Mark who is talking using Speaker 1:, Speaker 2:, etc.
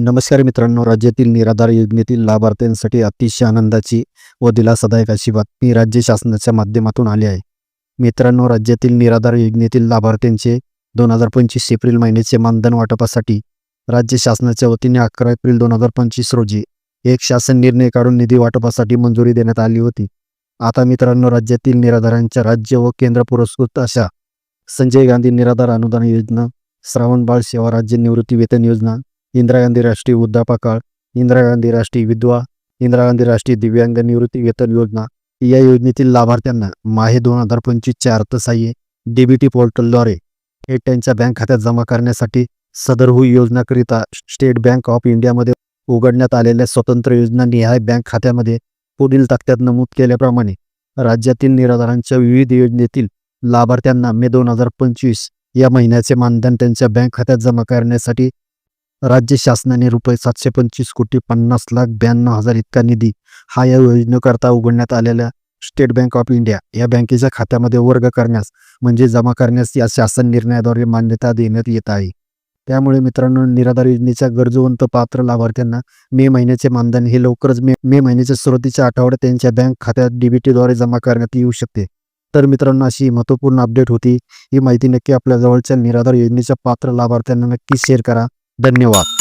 Speaker 1: नमस्कार मित्रांनो राज्यातील निराधार योजनेतील लाभार्थ्यांसाठी अतिशय आनंदाची व दिलासादायक अशी बातमी राज्य शासनाच्या माध्यमातून आली आहे. मित्रांनो राज्यातील निराधार योजनेतील लाभार्थ्यांचे दोन हजार पंचवीस एप्रिल महिन्याचे मानधन वाटपासाठी राज्य शासनाच्या वतीने अकरा एप्रिल दोन हजार पंचवीस रोजी एक शासन निर्णय काढून निधी वाटपासाठी मंजुरी देण्यात आली होती. आता मित्रांनो राज्यातील निराधारांच्या राज्य व केंद्र पुरस्कृत अशा संजय गांधी निराधार अनुदान योजना श्रावण बाळ सेवा राज्य निवृत्ती वेतन योजना इंदिरा गांधी राष्ट्रीय वृद्धापकाळ इंदिरा गांधी राष्ट्रीय विधवा इंदिरा गांधी राष्ट्रीय दिव्यांग निवृत्ती वेतन योजना. या योजनेतील लाभार्थ्यांना माहे दोन हजार पंचवीसच्या अर्थसहाय्य डीबीटी पोर्टलद्वारे थेट त्यांच्या बँक खात्यात जमा करण्यासाठी सदरहू योजनाकरिता स्टेट बँक ऑफ इंडियामध्ये उघडण्यात आलेल्या स्वतंत्र योजना निहाय बँक खात्यामध्ये पुढील तक्त्यात नमूद केल्याप्रमाणे राज्यातील निराधारांच्या विविध योजनेतील लाभार्थ्यांना मे दोन हजार पंचवीस या महिन्याचे मानधन त्यांच्या बँक खात्यात जमा करण्यासाठी राज्य शासनाने रुपये सातशे पंचवीस कोटी पन्नास लाख ब्याण्णव हजार इतका निधी हा या योजनेकरता उघडण्यात आलेल्या स्टेट बँक ऑफ इंडिया या बँकेच्या खात्यामध्ये वर्ग करण्यास म्हणजे जमा करण्यास या शासन निर्णयाद्वारे मान्यता देण्यात येत आहे. त्यामुळे मित्रांनो निराधार योजनेच्या गरजवंत पात्र लाभार्थ्यांना मे महिन्याचे मानधन हे लवकरच मे मे महिन्याच्या सुरुवातीच्या आठवड्यात त्यांच्या बँक खात्यात डीबीटीद्वारे जमा करण्यात येऊ शकते. तर मित्रांनो अशी महत्त्वपूर्ण अपडेट होती. ही माहिती नक्की आपल्या जवळच्या निराधार योजनेच्या पात्र लाभार्थ्यांना नक्की शेअर करा. धन्यवाद.